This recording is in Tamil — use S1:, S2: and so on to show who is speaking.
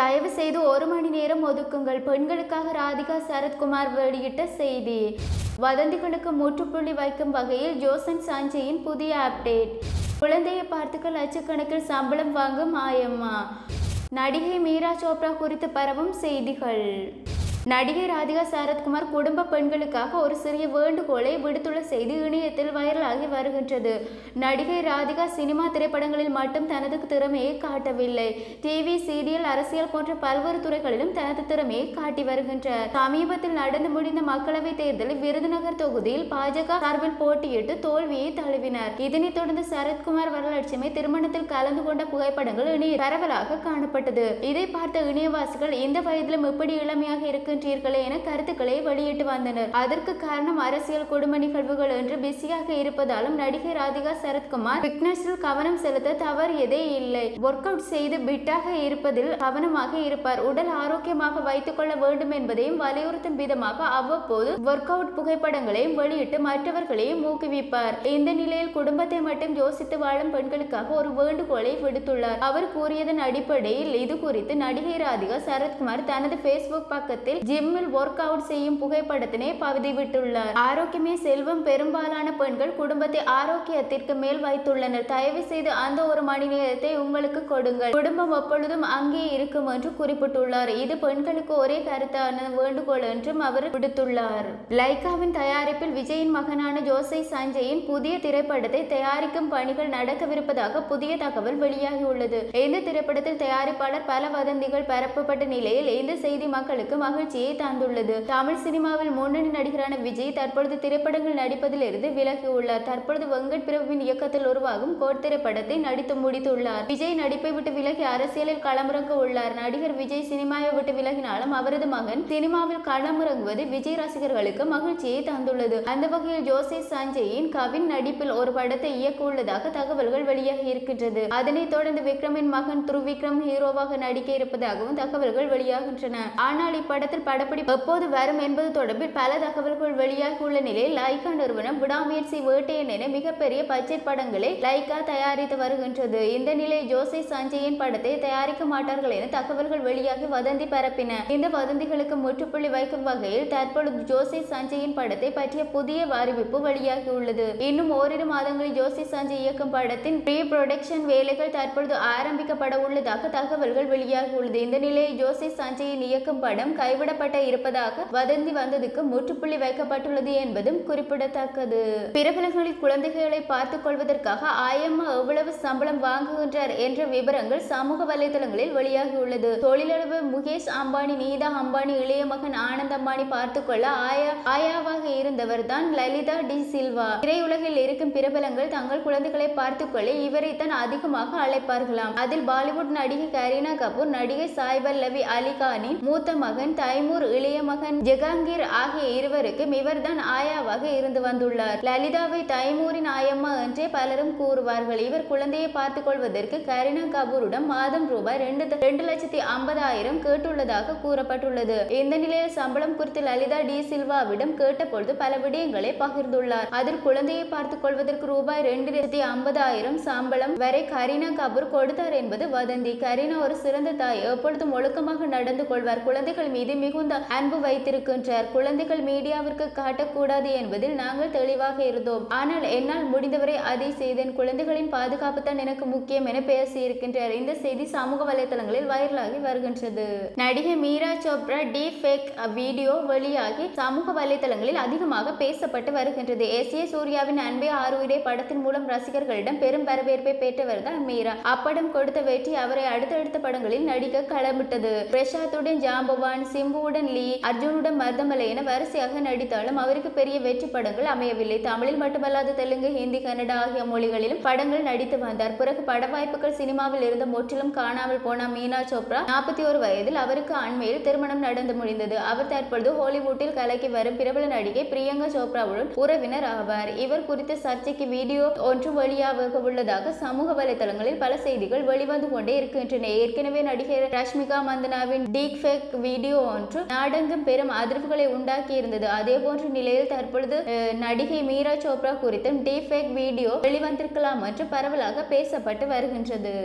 S1: தயவு செய்து ஒரு மணி நேரம் ஒதுக்குங்கள். பெண்களுக்காக ராதிகா சரத்குமார் வெளியிட்ட செய்தி. வதந்திகளுக்கு முற்றுப்புள்ளி வைக்கும் வகையில் ஜோசன் சாஞ்சையின் புதிய அப்டேட். குழந்தையை பார்த்துக்க லட்சக்கணக்கில் சம்பளம் வாங்கும் ஆயம்மா. நடிகை மீரா சோப்ரா குறித்து பரவும் செய்திகள். நடிகை ராதிகா சரத்குமார் குடும்ப பெண்களுக்காக ஒரு சிறிய வேண்டுகோளை விடுத்துள்ள செய்தி இணையத்தில் வைரலாகி வருகின்றது. நடிகை ராதிகா சினிமா திரைப்படங்களில் மட்டும் தனது திறமையை காட்டவில்லை. டிவி சீரியல் அரசியல் போன்ற பல்வேறு துறைகளிலும் தனது திறமையை காட்டி வருகின்றார். சமீபத்தில் நடந்து முடிந்த மக்களவைத் தேர்தலில் விருதுநகர் தொகுதியில் பாஜக சார்பில் போட்டியிட்டு தோல்வியை தழுவினார். இதனைத் தொடர்ந்து சரத்குமார் வரலட்சுமி திருமணத்தில் கலந்து கொண்ட புகைப்படங்கள் இணைய பரவலாக காணப்பட்டது. இதை பார்த்த இணையவாசிகள் இந்த வயதிலும் எப்படி இளமையாக இருக்கின்றீர்களே என கருத்துக்களை வெளியிட்டு வந்தனர். அதற்கு காரணம் அரசியல் குடும்ப நிகழ்வுகள் என்று பிஸியாக இருப்பதாலும் நடிகை ராதிகா சரத்குமார் ஃபிட்னஸில் கவனம் செலுத்த தவறியதே இல்லை. ஒர்க் அவுட் செய்து பிட்டாக இருப்பதில் கவனமாக இருப்பார். உடல் ஆரோக்கியமாக வைத்துக் கொள்ள வேண்டும் என்பதையும் வலியுறுத்தும் விதமாக அவ்வப்போது ஒர்க் அவுட் புகைப்படங்களையும் வெளியிட்டு மற்றவர்களையும் ஊக்குவிப்பார். இந்த நிலையில் குடும்பத்தை மட்டும் யோசித்து வாழும் பெண்களுக்காக ஒரு வேண்டுகோளை விடுத்துள்ளார். அவர் கூறியதன் அடிப்படையில் இது குறித்து நடிகை ராதிகா சரத்குமார் தனது பேஸ்புக் பக்கத்தில் ஜிம்மில் ஒர்க் அவுட் செய்யும் புகைப்படத்தினை பதிவிட்டுள்ளார் ஆரோக்கியமே செல்வம் பெரும்பாலான பெண்கள் குடும்பத்தை ஆரோக்கியத்திற்கு மேல் வைத்துள்ளனர். தயவு செய்து அந்த ஒரு மணி நேரத்தை உங்களுக்கு கொடுங்கள். குடும்பம் எப்பொழுதும் அங்கே இருக்கும் என்று குறிப்பிட்டுள்ளார். இது பெண்களுக்கு ஒரே கருத்தான வேண்டுகோள் என்றும் அவர் விடுத்துள்ளார். லைகாவின் தயாரிப்பில் விஜயின் மகனான ஜோசை சஞ்சயின் புதிய திரைப்படத்தை தயாரிக்கும் பணிகள் நடக்கவிருப்பதாக புதிய தகவல் வெளியாகியுள்ளது. இந்த திரைப்படத்தில் தயாரிப்பாளர் பல வதந்திகள் பரப்பப்பட்ட நிலையில் இந்த செய்தி மக்களுக்கு மகிழ்ச்சி மகிழ்ச்சியை தந்துள்ளது. தமிழ் சினிமாவில் முன்னணி நடிகரான விஜய் தற்பொழுது திரைப்படங்கள் நடிப்பதிலிருந்து விலகியுள்ளார். தற்பொழுது வெங்கட் பிரபுவின் இயக்கத்தில் உருவாகும் கோட் திரைப்படத்தை நடித்து முடித்துள்ளார். விஜய் நடிப்பை விட்டு விலகி அரசியலில் களமிறங்க உள்ளார். நடிகர் விஜய் சினிமாவை விட்டு விலகினாலும் அவரது மகன் சினிமாவில் களமிறங்குவது விஜய் ரசிகர்களுக்கு மகிழ்ச்சியை தந்துள்ளது. அந்த வகையில் ஜோசி சஞ்சயின் கவின் நடிப்பில் ஒரு படத்தை இயக்க உள்ளதாக தகவல்கள் வெளியாகி இருக்கின்றது. அதனைத் தொடர்ந்து விக்ரமின் மகன் துருவிக்ரம் ஹீரோவாக நடிக்க இருப்பதாகவும் தகவல்கள் வெளியாகின்றன. ஆனால் இப்படத்தில் படப்பிடிப்பு எப்போது வரும் என்பது தொடர்பில் பல தகவல்கள் வெளியாகி உள்ள நிலையில் லைகா நிறுவனம் விடாமுயற்சி வேட்டையன் என மிகப்பெரிய பட்ஜெட் படங்களை லைகா தயாரித்து வருகின்றது. இந்த நிலையில் ஜோசை சஞ்சயின் படத்தை தயாரிக்க மாட்டார்கள் என தகவல்கள் வெளியாகி வதந்தி பரப்பின. இந்த வதந்திகளுக்கு முற்றுப்புள்ளி வைக்கும் வகையில் தற்பொழுது ஜோசை சஞ்சயின் படத்தை பற்றிய புதிய அறிவிப்பு வெளியாகியுள்ளது. இன்னும் ஓரிரு மாதங்களில் ஜோசி சஞ்சய் இயக்கும் படத்தின் ப்ரீ ப்ரொடக்ஷன் வேலைகள் தற்பொழுது ஆரம்பிக்கப்பட உள்ளதாக தகவல்கள் வெளியாகியுள்ளது. இந்த நிலையில் ஜோசி சஞ்சயின் இயக்கும் படம் கைவிட கைவிடப்பட்ட இருப்பதாக வதந்தி வந்ததுக்கு முற்றுப்புள்ளி வைக்கப்பட்டுள்ளது என்பதும் குறிப்பிடத்தக்கது. பிரபலங்களில் குழந்தைகளை பார்த்துக் கொள்வதற்காக ஆயம்மா எவ்வளவு சம்பளம் வாங்குகின்றார் என்ற விவரங்கள் சமூக வலைதளங்களில் வெளியாகியுள்ளது. தொழிலதிபர் முகேஷ் அம்பானி நீதா அம்பானி இளைய மகன் ஆனந்த் அம்பானி பார்த்துக் கொள்ள ஆயா ஆயாவாக இருந்தவர் தான் லலிதா டி சில்வா. திரையுலகில் இருக்கும் பிரபலங்கள் தங்கள் குழந்தைகளை பார்த்துக் கொள்ள இவரைத்தான் அதிகமாக அழைப்பார்களாம். அதில் பாலிவுட் நடிகை கரீனா கபூர் நடிகை சாய் பல்லவி அலிகானின் மூத்த மகன் தைமூர் இளைய மகன் ஜெகாங்கீர் ஆகிய இருவருக்கும் இவர்தான் ஆயாவாக இருந்து வந்துள்ளார். லலிதாவை தைமூரின் ஆயம்மா என்றே பலரும் கூறுவார்கள். இவர் குழந்தையை பார்த்துக் கொள்வதற்கு கரீனா கபூருடன் மாதம் ரூபாய் ரெண்டு ரெண்டு லட்சத்தி ஐம்பதாயிரம் கேட்டுள்ளதாக கூறப்பட்டுள்ளது. இந்த நிலையில் சம்பளம் குறித்து லலிதா டி. சில்வாவிடம் கேட்டபொழுது பல விடயங்களை பகிர்ந்துள்ளார். அதில் குழந்தையை பார்த்துக் கொள்வதற்கு ரூபாய் ரெண்டு லட்சத்தி ஐம்பதாயிரம் சம்பளம் வரை கரீனா கபூர் கொடுத்தார் என்பது வதந்தி. கரீனா ஒரு சிறந்த தாய். எப்பொழுதும் ஒழுக்கமாக நடந்து கொள்வார். குழந்தைகள் மீது மிகுந்த அன்பு வைத்திருக்கின்றார். குழந்தைகள் மீடியாவிற்கு காட்டக்கூடாது என்பதில் நாங்கள் தெளிவாக இருந்தோம். ஆனால் என்னால் முடிந்தவரை அதை செய்தேன். குழந்தைகளின் பாதுகாப்பு தான் எனக்கு முக்கியம் என பேசியிருக்கின்றார். இந்த செய்தி சமூக வலைதளங்களில் வைரலாகி வருகின்றது. நடிகை Meera Chopra D fake video வெளியாகி சமூக வலைதளங்களில் அதிகமாக பேசப்பட்டு வருகின்றது. எஸ். ஏ. சூர்யாவின் அன்பே ஆறுயிரே படத்தின் மூலம் ரசிகர்களிடம் பெரும் வரவேற்பை பெற்றவர் தான் மீரா. அப்படம் கொடுத்த வெற்றி அவரை அடுத்தடுத்த படங்களில் நடிக்க களமிட்டது. பிரசாத்துடன் ஜாம்பவான் சிம் சிம்புவுடன் லீ அர்ஜுனுடன் மர்தமலை என வரிசையாக நடித்தாலும் அவருக்கு பெரிய வெற்றி படங்கள் அமையவில்லை. தமிழில் மட்டுமல்லாது தெலுங்கு ஹிந்தி கன்னடா ஆகிய மொழிகளிலும் படங்கள் நடித்து வந்தார். பிறகு பட வாய்ப்புகள் சினிமாவில் இருந்த முற்றிலும் காணாமல் போன மீனா சோப்ரா நாற்பத்தி ஒரு வயதில் அவருக்கு அண்மையில் திருமணம் நடந்து முடிந்தது. அவர் தற்பொழுது ஹாலிவுட்டில் கலக்கி வரும் பிரபல நடிகை பிரியங்கா சோப்ராவுடன் உறவினர் ஆவார். இவர் குறித்த சர்ச்சைக்கு வீடியோ ஒன்று வெளியாக உள்ளதாக சமூக வலைதளங்களில் பல செய்திகள் வெளிவந்து கொண்டே இருக்கின்றன. ஏற்கனவே நடிகை ரஷ்மிகா மந்தனாவின் டீக் ஃபேக் வீடியோ போன்று நாடெங்கும் பெரும் அதிர்வுகளை உண்டாக்கி இருந்தது அதே போன்ற நிலையில் தற்பொழுது நடிகை மீரா சோப்ரா குறித்தும் டீக் வீடியோ வெளிவந்திருக்கலாம் என்று பரவலாக பேசப்பட்டு வருகின்றது.